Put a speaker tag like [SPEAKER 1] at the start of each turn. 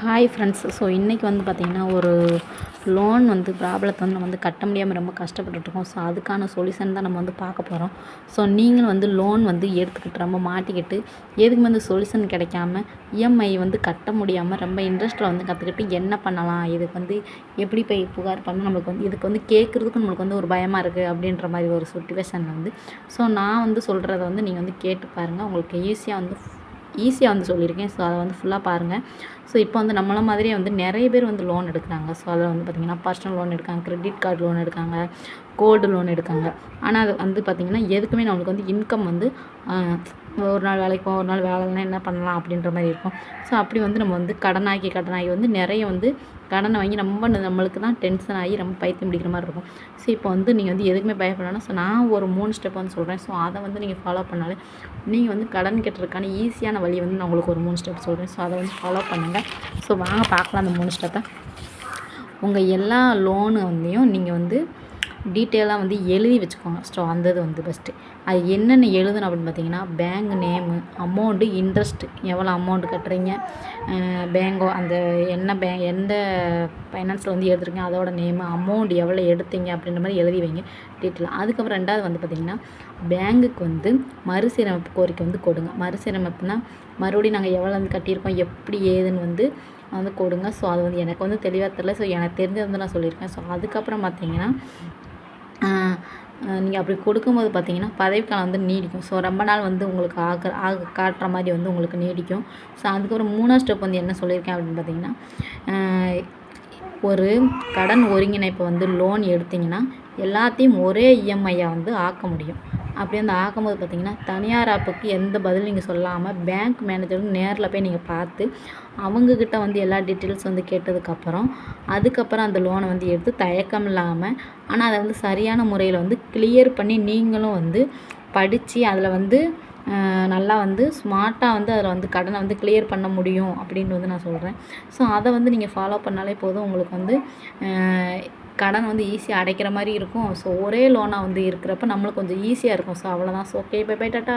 [SPEAKER 1] Hi friends so இன்றைக்கி வந்து பார்த்திங்கன்னா ஒரு லோன் வந்து ப்ராப்ளத்தை வந்து நம்ம வந்து கட்ட முடியாமல் ரொம்ப கஷ்டப்பட்டுட்ருக்கோம் ஸோ அதுக்கான சொல்யூஷன் தான் நம்ம வந்து பார்க்க போகிறோம் ஸோ நீங்களும் வந்து லோன் வந்து எடுத்துக்கிட்டு ரொம்ப மாட்டிக்கிட்டு எதுக்கு வந்து சொல்யூஷன் கிடைக்காம இஎம்ஐ வந்து கட்ட முடியாமல் ரொம்ப இன்ட்ரெஸ்ட்டில் வந்து கற்றுக்கிட்டு என்ன பண்ணலாம்? இதுக்கு வந்து எப்படி போய் புகார் பண்ண நம்மளுக்கு வந்து இதுக்கு வந்து கேட்குறதுக்கு நம்மளுக்கு வந்து ஒரு பயமாக இருக்குது அப்படின்ற மாதிரி ஒரு சுச்சுவேஷன் வந்து. ஸோ நான் வந்து சொல்கிறத வந்து நீங்கள் வந்து கேட்டு பாருங்கள் உங்களுக்கு ஈஸியாக வந்து ஈஸியாக வந்து சொல்லியிருக்கேன். ஸோ அதை வந்து ஃபுல்லாக பாருங்கள் ஸோ இப்போ வந்து நம்மள மாதிரியே வந்து நிறைய பேர் வந்து லோன் எடுக்கிறாங்க. ஸோ அதில் வந்து பார்த்திங்கன்னா பர்சனல் லோன் எடுக்காங்க கிரெடிட் கார்டு லோன் எடுக்காங்க கோல்டு லோன் எடுக்காங்க. ஆனால் அது வந்து பார்த்திங்கன்னா எதுக்குமே நம்மளுக்கு வந்து இன்கம் வந்து ஒரு நாள் வேலைக்கு போவோம் ஒரு நாள் வேலை என்ன பண்ணலாம் அப்படின்ற மாதிரி இருக்கும். ஸோ அப்படி வந்து நம்ம வந்து கடனாகி கடனாகி வந்து நிறைய வந்து கடனை வாங்கி ரொம்ப நம்மளுக்கு தான் டென்ஷன் ஆகி ரொம்ப பைத்தியம் பிடிக்கிற மாதிரி இருக்கும். ஸோ இப்போ வந்து நீங்கள் வந்து எதுக்குமே பயப்படணும் ஸோ நான் ஒரு மூணு ஸ்டெப் வந்து சொல்கிறேன் ஸோ அதை வந்து நீங்கள் ஃபாலோ பண்ணாலே நீங்கள் வந்து கடன் கட்டுறதுக்கான ஈஸியான வழி வந்து நான் உங்களுக்கு ஒரு மூணு ஸ்டெப் சொல்கிறேன் ஸோ அதை வந்து ஃபாலோ பண்ணுங்கள் ஸோ வாங்க பார்க்கலாம் அந்த மூணு ஸ்டெப்பை உங்கள் எல்லா லோனு வந்தையும் நீங்கள் வந்து டீட்டெயிலாக வந்து எழுதி வச்சுக்கோங்க. ஸோ அந்த இது வந்து பெஸ்ட்டு அது என்னென்ன எழுதணும் அப்படின்னு பார்த்தீங்கன்னா பேங்க் நேமு அமௌண்ட்டு இன்ட்ரெஸ்ட்டு எவ்வளோ அமௌண்ட் கட்டுறீங்க பேங்கோ அந்த என்ன பே எந்த ஃபைனான்ஸில் வந்து எடுத்துருக்கீங்க அதோட நேமு அமௌண்ட் எவ்வளோ எடுத்தீங்க அப்படின்ற மாதிரி எழுதி வைங்க டீட்டெயிலாக அதுக்கப்புறம் ரெண்டாவது வந்து பார்த்திங்கன்னா பேங்குக்கு வந்து மறுசீரமைப்பு கோரிக்கை வந்து கொடுங்க. மறுசீரமைப்புனா மறுபடியும் நாங்கள் எவ்வளோ வந்து கட்டியிருக்கோம் எப்படி ஏதுன்னு வந்து வந்து கொடுங்க. ஸோ அது வந்து எனக்கு வந்து தெளிவாக தெரில ஸோ எனக்கு தெரிஞ்சது வந்து நான் சொல்லியிருக்கேன். ஸோ அதுக்கப்புறம் பார்த்தீங்கன்னா நீங்கள் அப்படி கொடுக்கும்போது பார்த்தீங்கன்னா பதவிக்காலம் வந்து நீடிக்கும். ஸோ ரொம்ப நாள் வந்து உங்களுக்கு ஆக ஆக காட்டுற மாதிரி வந்து உங்களுக்கு நீடிக்கும். ஸோ அதுக்கப்புறம் மூணாவது ஸ்டெப் வந்து என்ன சொல்லியிருக்கேன் அப்படின்னு பார்த்தீங்கன்னா ஒரு கடன் ஒருங்கிணைப்பை வந்து லோன் எடுத்திங்கன்னா எல்லாத்தையும் ஒரே இஎம்ஐயாக வந்து ஆக்க முடியும். அப்படியே வந்து ஆக்கும்போது பார்த்தீங்கன்னா தனியார் ஆப்புக்கு எந்த பதிலும் நீங்கள் சொல்லாமல் பேங்க் மேனேஜரும் நேரில் போய் நீங்கள் பார்த்து அவங்கக்கிட்ட வந்து எல்லா டீட்டெயில்ஸ் வந்து கேட்டதுக்கப்புறம் அதுக்கப்புறம் அந்த லோனை வந்து எடுத்து தயக்கம் இல்லாமல் ஆனால் அதை வந்து சரியான முறையில் வந்து கிளியர் பண்ணி நீங்களும் வந்து படித்து அதில் வந்து நல்லா வந்து ஸ்மார்ட்டாக வந்து அதில் வந்து கடனை வந்து கிளியர் பண்ண முடியும் அப்படின்னு வந்து நான் சொல்கிறேன் ஸோ அதை வந்து நீங்கள் ஃபாலோ பண்ணாலே போதும் உங்களுக்கு வந்து கடன் வந்து ஈஸியாக அடைக்கிற மாதிரி இருக்கும். ஸோ ஒரே லோனாக வந்து இருக்கிறப்ப நம்மளுக்கு கொஞ்சம் ஈஸியாக இருக்கும். ஸோ அவ்வளோதான் so okay bye bye tata